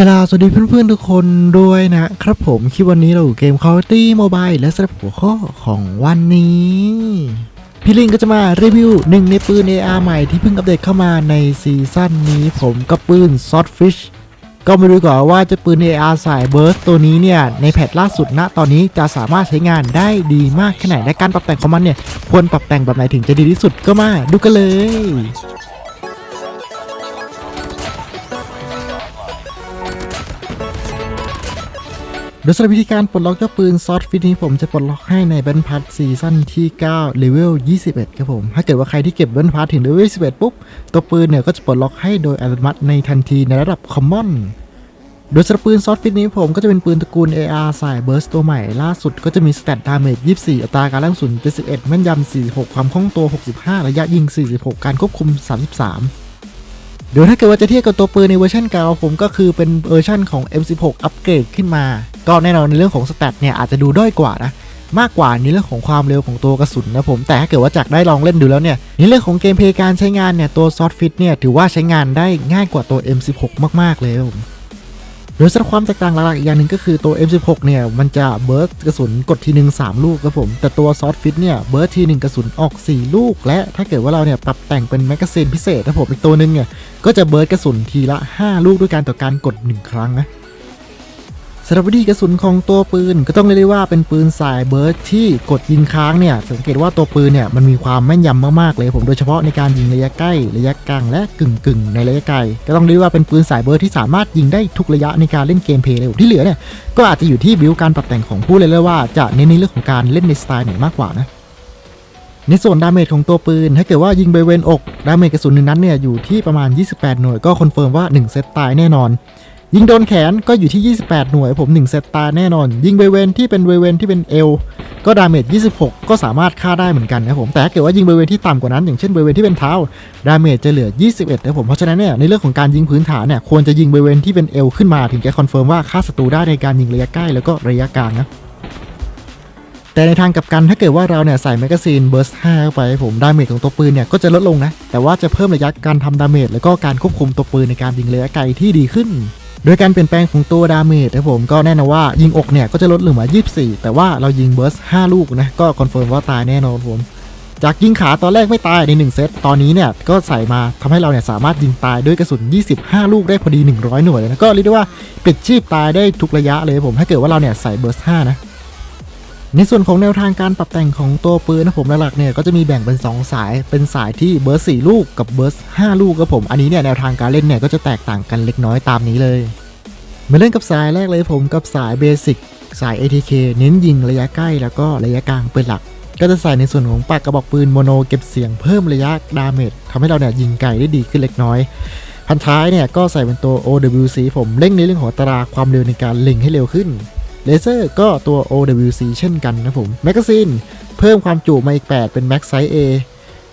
กราสวัสดีเพื่อนๆทุกคนด้วยนะครับผมคลิปวันนี้เราอยู่เกม Call of Duty Mobile และสำหรับหัวข้อของวันนี้ พี่ลิงก็จะมารีวิวหนึ่งในปืน AR ใหม่ที่เพิ่งอัปเดตเข้ามาในซีซั่นนี้ผมกับปืน Swordfish ก็ไม่รู้ก่อนว่าจะปืน AR สายเบิร์สตัวนี้เนี่ย ในแพทล่าสุดณตอนนี้จะสามารถใช้งานได้ดีมากแค่ไหนและการปรับแต่งของมันเนี่ย ควรปรับแต่งแบบไหนถึงจะดีที่สุดก็มาดูกันเลย โดยสำหรับวิธีการปลดล็อกเจ้าปืนซอสฟิตนี้ผมจะปลดล็อกให้ในเบนพัทซีซั่นที่9เลเวล21 ครับผม ถ้าเกิดว่าใครที่เก็บเบนพัทถึงเลเวล11 ปุ๊บ ตัวปืนเนี่ยก็จะปลดล็อกให้โดยอัตโนมัติในทันทีในระดับคอมมอนโดยสำหรับปืนซอสฟิตนี้ผมก็จะเป็นปืนตระกูล AR สายเบิร์สตัวใหม่ ล่าสุดก็จะมีสเตตดาเมจ24 อัตราการแล่นสุน71แม่นยำ46 ความคล่องตัว 65 ระยะยิง 46 การควบคุม 33 เดี๋ยวถ้าเกิดว่าจะเทียบกับตัวปืนในเวอร์ชันเก่าผมก็คือเป็นเวอร์ชันของ M16 อัปเกรดขึ้นมา ก็แน่นอนในเรื่องของสแตทเนี่ยอาจจะดูด้อยกว่านะมากกว่าในเรื่องของความเร็วของตัวกระสุนนะผม แต่ถ้าเกิดว่าจากได้ลองเล่นดูแล้วเนี่ยในเรื่องของเกมเพลย์การใช้งานเนี่ยตัวซอฟฟิตเนี่ยถือว่าใช้งานได้ง่ายกว่าตัว M16 มากๆเลยผม โดยสำหรับความแตกต่างหลักๆอีกอย่างหนึ่งก็คือตัว M16 เนี่ย มันจะเบิร์สกระสุนกดทีหนึ่ง3ลูกครับผม แต่ตัวซอสฟิตเนี่ย เบิร์สทีหนึ่งกระสุนออก 4 ลูก และถ้าเกิดว่าเราเนี่ย ปรับแต่งเป็นแมกกาซีนพิเศษนะผมอีกตัวหนึ่งเนี่ย ก็จะเบิร์สกระสุนทีละ 5 ลูกด้วยการต่อการกด 1 ครั้งนะ สำหรับวิธีกระสุนของตัวปืนก็ต้องเรียกได้ว่าเป็นปืนสายเบิร์ดที่กดยิงค้างเนี่ยสังเกตว่าตัวปืนเนี่ยมันมีความแม่นยำมากๆเลยผมโดยเฉพาะในการยิงระยะใกล้ระยะกลางและกึ่งกึ่งๆในระยะไกลก็ต้องเรียกว่าเป็นปืนสายเบิร์ดที่สามารถยิงได้ทุกระยะในการเล่นเกมเพลย์เลยที่เหลือเนี่ยก็อาจจะอยู่ที่บิวการปรับแต่งของผู้เล่นเลยว่าจะเน้นในเรื่องของการเล่นในสไตล์ไหนมากกว่านะในส่วนดาเมจของตัวปืน ถ้าเกิดว่ายิงบริเวณอก ดาเมจกระสุนหนึ่งนัดเนี่ยอยู่ที่ประมาณ 28 หน่วยก็คอนเฟิร์มว่า 1 เซตตายแน่นอน ยิงโดนแขนก็อยู่ที่ 28 หน่วย ผม1เซตตาแน่นอน ยิงบริเวณที่เป็นบริเวณที่เป็นเอวก็ดาเมจ 26 ก็สามารถฆ่าได้เหมือนกันนะผม แต่ถ้าเกิดว่ายิงบริเวณที่ต่ำกว่านั้น อย่างเช่นบริเวณที่เป็นเท้า ดาเมจจะเหลือ 21นะผม เพราะฉะนั้นเนี่ยในเรื่องของการยิงพื้นฐานเนี่ยควรจะยิงบริเวณที่เป็นเอวขึ้นมาถึงจะคอนเฟิร์มว่าฆ่าศัตรูได้ในการยิงระยะใกล้แล้วก็ระยะกลางนะแต่ในทางกลับกันถ้าเกิดว่าเราเนี่ยใส่แมกกาซีนเบ r ร์ส5เข้าไปผมดาเมจของตัวปืนเนี่ยก็จะลดลงนะแต่ว่าจะเพิ่มระยะการทำดาเมจแล้วก็การควบคุมตัวปืนในการยิงระยะไกลที่ดีขึ้น โดยการเปลี่ยนแปลงของตัวดาเมจนะผมก็แน่นอนว่ายิงอกเนี่ยก็จะลดเหลือ 24 แต่ว่าเรายิงเบิร์ส5ลูกนะก็คอนเฟิร์มว่าตายแน่นอนผมจากยิงขาตอนแรกไม่ตายใน 1 เซต ตอนนี้เนี่ยก็ใส่มาทำให้เราเนี่ยสามารถยิงตายด้วยกระสุน 25 ลูกได้พอดี 100 หน่วยเลยนะก็เรียกได้ว่าปิดชีพตายได้ทุกระยะเลยผมถ้าเกิดว่าเราเนี่ยใส่เบ r ร์ส5นะ ในส่วนของแนวทางการปรับแต่งของตัวปืนนะผมหลักๆเนี่ยก็จะมีแบ่งเป็น 2 สาย เป็นสายที่เบอร์ส4ลูกกับเบอร์ส5ลูกครับผม อันนี้เนี่ยแนวทางการเล่นเนี่ยก็จะแตกต่างกันเล็กน้อยตามนี้เลย มาเล่นกับสายแรกเลยผมกับสายเบสิกสาย ATK เน้นยิงระยะใกล้แล้วก็ระยะกลางเป็นหลัก ก็จะใส่ในส่วนของปากกระบอกปืนโมโนเก็บเสียงเพิ่มระยะดาเมจทำให้เราเนี่ยยิงไกลได้ดีขึ้นเล็กน้อยพันท้ายเนี่ยก็ใส่เป็นตัว OWC ผมเร่งในเรื่องของอัตราความเร็วในการเล็งให้เร็วขึ้น เลเซอร์ก็ตัว OWC เช่นกันนะผมแมกกาซีนเพิ่มความจุมาอีก 8 เป็นแม็กไซส์ A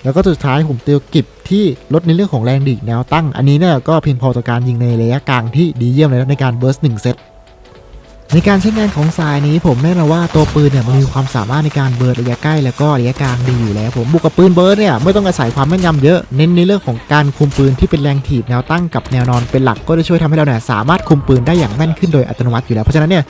แล้วก็สุดท้ายผมเตียวกิบที่ลดในเรื่องของแรงดีดแนวตั้ง อันนี้เนี่ยก็เพียงพอต่อการยิงในระยะกลางที่ดีเยี่ยมเลยนในการเบิร์ส1เซต ในการใช้งานของสายนี้ผมแน่นอนว่าตัวปืนเนี่ยมันมีความสามารถในการเบิร์ดระยะใกล้แล้วก็ระยะกลางดีอยู่แล้ว ผมบุกกับปืนเบิร์ดเนี่ยไม่ต้องอาศัยความแม่นยำเยอะเน้นในเรื่องของการคุมปืนที่เป็นแรงถีบแนวตั้งกับแนวนอนเป็นหลักก็จะช่วยทำให้เราเนี่ยสามารถคุมปืนได้อย่างแม่นขึ้นโดยอัตโนมัติอยู่แล้วเพราะฉะนั้นเนี่ย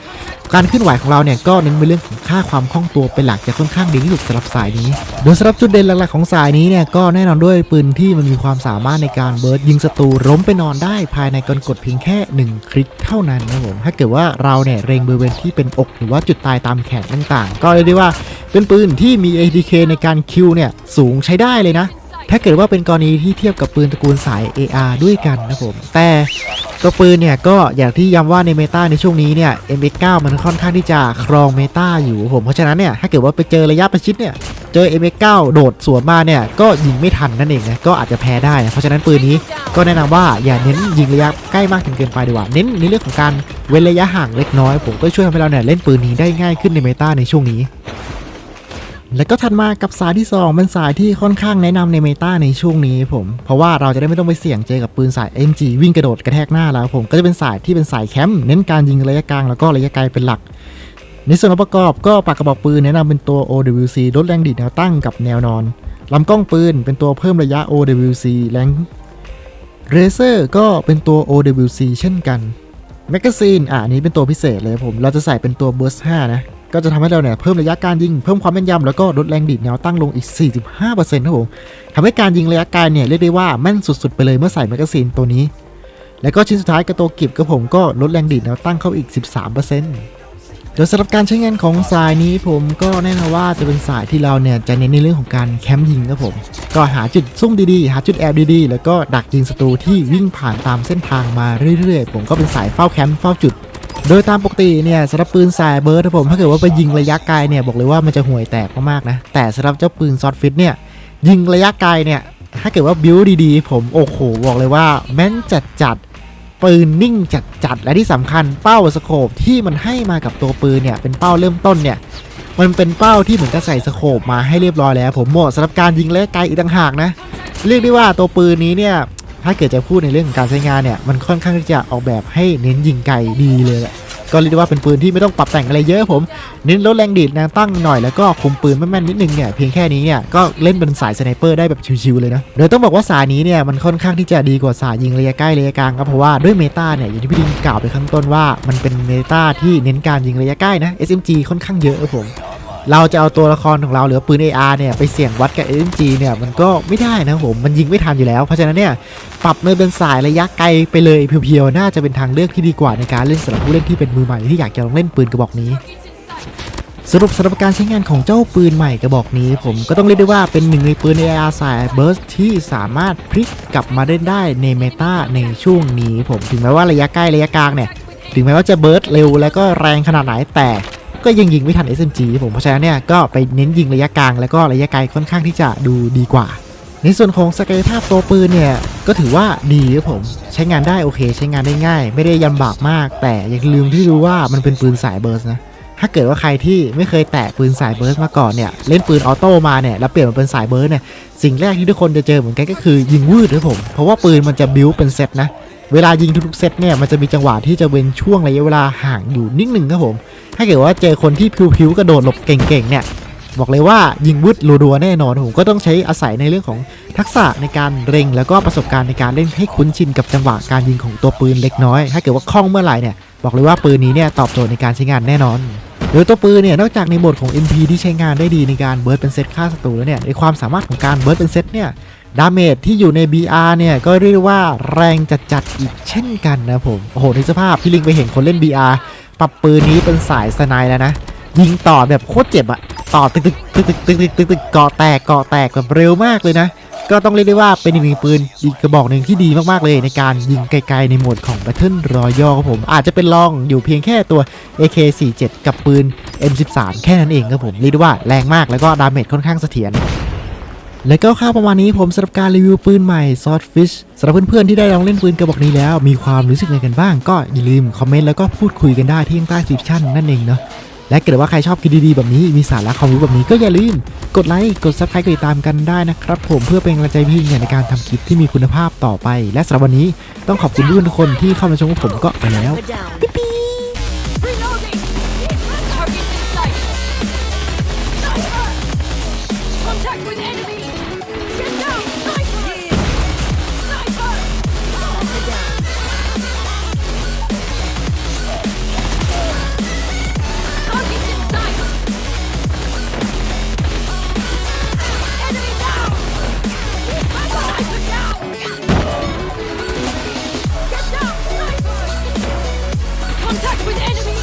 การขึ้นไหวของเราเนี่ยก็เน้นในเรื่องของค่าความคล่องตัวเป็นหลักจะค่อนข้างดีที่สุดสำหรับสายนี้ โดยสำหรับจุดเด่นหลักๆของสายนี้เนี่ยก็แน่นอนด้วยปืนที่มันมีความสามารถในการเบิร์ดยิงศัตรูล้มไปนอนได้ภายในการกดเพียงแค่ 1 คลิกเท่านั้นนะผมถ้าเกิดว่าเราเนี่ยเงบริเวณที่เป็นอกหรือว่าจุดตายตามแขนต่างๆ ก็เรียกได้ว่าเป็นปืนที่มี ATK ในการคิวเนี่ยสูงใช้ได้เลยนะ ถ้าเกิดว่าเป็นกรณีที่เทียบกับปืนตระกูลสาย AR ด้วยกันนะผม แต่ ตัวปืนเนี่ยก็อย่างที่ย้ำว่าในเมตาในช่วงนี้เนี่ย Mx9 มันค่อนข้างที่จะครองเมตาอยู่ผมเพราะฉะนั้นเนี่ยถ้าเกิดว่าไปเจอระยะประชิดเนี่ยเจอ Mx9 โดดสวนมาเนี่ยก็ยิงไม่ทันนั่นเองนะก็อาจจะแพ้ได้นะเพราะฉะนั้นปืนนี้ก็แนะนำว่าอย่าเน้นยิงระยะใกล้มากจนเกินไปดีกว่าเน้นในเรื่องของการเว้นระยะห่างเล็กน้อย ผมก็ช่วยทำให้เราเนี่ยเล่นปืนนี้ได้ง่ายขึ้นในเมตาในช่วงนี้ แล้วก็ถัดมากับสายที่ 2 เป็นสายที่ค่อนข้างแนะนำในเมตาในช่วงนี้ผม เพราะว่าเราจะได้ไม่ต้องไปเสี่ยงเจอกับปืนสาย MG วิ่งกระโดดกระแทกหน้าแล้วผมก็จะเป็นสายที่เป็นสายแคมป์เน้นการยิงระยะกลางแล้วก็ระยะไกลเป็นหลัก ในส่วนองค์ประกอบก็ปากกระบอกปืนแนะนำเป็นตัว OWC ลดแรงดีดแนวตั้งกับแนวนอนลำกล้องปืนเป็นตัวเพิ่มระยะ OWC แรงเรเซอร์ก็เป็นตัว OWC เช่นกันแมกกาซีนอะอันนี้เป็นตัวพิเศษเลยผม เราจะใส่เป็นตัวเบอร์ส5นะ ก็จะทำให้เราเนี่ยเพิ่มระยะการยิง เพิ่มความแม่นยำแล้วก็ลดแรงดีดแนวตั้งลงอีก 45%ครับผมทำให้การยิงระยะไกลเนี่ยเรียกได้ว่าแม่นสุดๆ ไปเลยเมื่อใส่แมกกาซีนตัวนี้ แล้วก็ชิ้นสุดท้ายกับตัวกิบกับผมก็ลดแรงดีดแนวตั้งเข้าอีก 13%โดยสำหรับการใช้งานของสายนี้ผมก็แน่นอนว่าจะเป็นสายที่เราเนี่ยจะเน้นในเรื่องของการแคมป์ยิงครับผม ก็หาจุดซุ่มดีๆ หาจุดแอบดีๆ แล้วก็ดักยิงศัตรูที่วิ่งผ่านตามเส้นทางมาเรื่อยๆ ผมก็เป็นสายเฝ้าแคมป์เฝ้าจุด โดยตามปกติเนี่ยสำหรับปืนสายเบิร์ดครับผมถ้าเกิดว่าไปยิงระยะไกลเนี่ยบอกเลยว่ามันจะห่วยแตกมากๆนะแต่สำหรับเจ้าปืนซอฟฟิตเนี่ยยิงระยะไกลเนี่ยถ้าเกิดว่าบิวดีๆ ผมโอ้โหบอกเลยว่าแม่นจัดจัดๆปืนนิ่งจัดจัดๆและที่สำคัญเป้าสโคปที่มันให้มากับตัวปืนเนี่ยเป็นเป้าเริ่มต้นเนี่ยมันเป็นเป้าที่เหมือนกับใส่สโคปมาให้เรียบร้อยแล้ว ผมเหมาะสำหรับการยิงระยะไกลอีกต่างหากนะเรียกได้ว่าตัวปืนนี้เนี่ย ถ้าเกิดจะพูดในเรื่องของการใช้งานเนี่ย มันค่อนข้างที่จะออกแบบให้เน้นยิงไกลดีเลยแหละก็เรียกว่าเป็นปืนที่ไม่ต้องปรับแต่งอะไรเยอะผม เน้นลดแรงดีดแนวตั้งหน่อยแล้วก็คุมปืนแม่นๆนิดนึงเนี่ยเพียงแค่นี้เนี่ยก็เล่นเป็นสายสไนเปอร์ได้แบบชิวๆเลยนะโดยต้องบอกว่าสายนี้เนี่ยมันค่อนข้างที่จะดีกว่าสายยิงระยะใกล้ระยะกลางครับเพราะว่าด้วยเมตาเนี่ยอย่างที่พี่ดิงกล่าวไปข้างต้นว่า มันเป็นเมตาที่เน้นการยิงระยะใกล้นะ SMG ค่อนข้างเยอะครับผม เราจะเอาตัวละครของเราหรือปืน AR เนี่ยไปเสี่ยงวัดกับ SMG เนี่ยมันก็ไม่ได้นะผมมันยิงไม่ทันอยู่แล้ว เพราะฉะนั้นเนี่ยปรับมาเป็นสายระยะไกลไปเลยเพียวๆน่าจะเป็นทางเลือกที่ดีกว่าในการเล่นสำหรับผู้เล่นที่เป็นมือใหม่ที่อยากจะลองเล่นปืนกระบอกนี้สรุปสำหรับการใช้งานของเจ้าปืนใหม่กระบอกนี้ ผมก็ต้องเรียกได้ว่าเป็นหนึ่งในปืน AR สายเบิร์สที่สามารถพลิกกลับมาเล่นได้ในเมตาในช่วงนี้ผมถึงแม้ว่าระยะใกล้ระยะกลางเนี่ย ถึงแม้ว่าจะเบิร์สเร็วแล้วก็แรงขนาดไหนแต่ ก็ยังยิงไม่ทัน SMG ผมเพราะฉะนั้นเนี่ยก็ไปเน้นยิงระยะกลางแล้วก็ระยะไกลค่อนข้างที่จะดูดีกว่า ในส่วนของศักยภาพตัวปืนเนี่ยก็ถือว่าดีครับผมใช้งานได้โอเค ใช้งานได้ง่าย ไม่ได้ยำบากมาก แต่อย่าลืมที่รู้ว่ามันเป็นปืนสายเบิร์สนะถ้าเกิดว่าใครที่ไม่เคยแตะปืนสายเบิร์สมาก่อนเนี่ยเล่นปืนออโต้มาเนี่ยแล้วเปลี่ยนมาเป็นสายเบิร์สเนี่ยสิ่งแรกที่ทุกคนจะเจอเหมือนกันก็คือยิงวืดครับผมเพราะว่าปืนมันจะบิวเป็นเซตนะ เวลายิงทุกๆเซตเนี่ยมันจะมีจังหวะที่จะเว้นช่วงระยะเวลาห่างอยู่นิดหนึ่งครับผมถ้าเกิดว่าเจอคนที่พิวๆกระโดดหลบเก่งๆเนี่ยบอกเลยว่ายิงวืดรัวๆแน่นอนผมก็ต้องใช้อาศัยในเรื่องของทักษะในการเล็ง แล้วก็ประสบการณ์ในการเล่นให้คุ้นชินกับจังหวะการยิงของตัวปืนเล็กน้อย ถ้าเกิดว่าคล่องเมื่อไหร่เนี่ยบอกเลยว่าปืนนี้เนี่ยตอบโจทย์ในการใช้งานแน่นอนโดยตัวปืนเนี่ยนอกจากในโหมดของ MP ที่ใช้งานได้ดีในการเบิร์ดเป็นเซตฆ่าศัตรูแล้วเนี่ยในความสามารถของการเบิร์ดเป็นเซตเนี่ย ดาเมจที่อยู่ใน BR เนี่ยก็เรียกว่าแรงจัดๆอีกเช่นกันนะผม โอ้โหในสภาพพี่ลิงไปเห็นคนเล่น BR ปรับปืนนี้เป็นสายสไนด์แล้วนะ ยิงต่อแบบโคตรเจ็บอะต่อตึกตึกตึกตึกตึกตึกตึกตึกเกาะแตกเกาะแตกแบบเร็วมากเลยนะ ก็ต้องเรียกได้ว่าเป็นอีกหนึ่งปืนอีกกระบอกหนึ่งที่ดีมากๆเลยในการยิงไกลๆในโหมดของ Battle Royale ครับผมอาจจะเป็นรองอยู่เพียงแค่ตัว AK47 กับปืน M13 แค่นั้นเองครับผมเรียกได้ว่าแรงมากแล้วก็ดาเมจค่อนข้างเสถียร และก็ข่าวประมาณนี้ผมสำหรับการรีวิวปืนใหม่ Swordfish สำหรับเพื่อนๆที่ได้ลองเล่นปืนกระบอกนี้แล้ว มีความรู้สึกยังไงกันบ้าง ก็อย่าลืมคอมเมนต์แล้วก็พูดคุยกันได้ที่ใต้คลิปชั่นนั่นเองเนาะและเกิดว่าใครชอบคลิปดีๆแบบนี้มีสาระความรู้แบบนี้ก็อย่าลืม กดไลค์กด subscribe กดติดตามกันได้นะครับ ผมเพื่อเป็นกำลังใจพี่ในการทำคลิปที่มีคุณภาพต่อไป และสำหรับวันนี้ต้องขอบคุณทุกคนที่เข้ามาชมผมก็ไปแล้ว enemy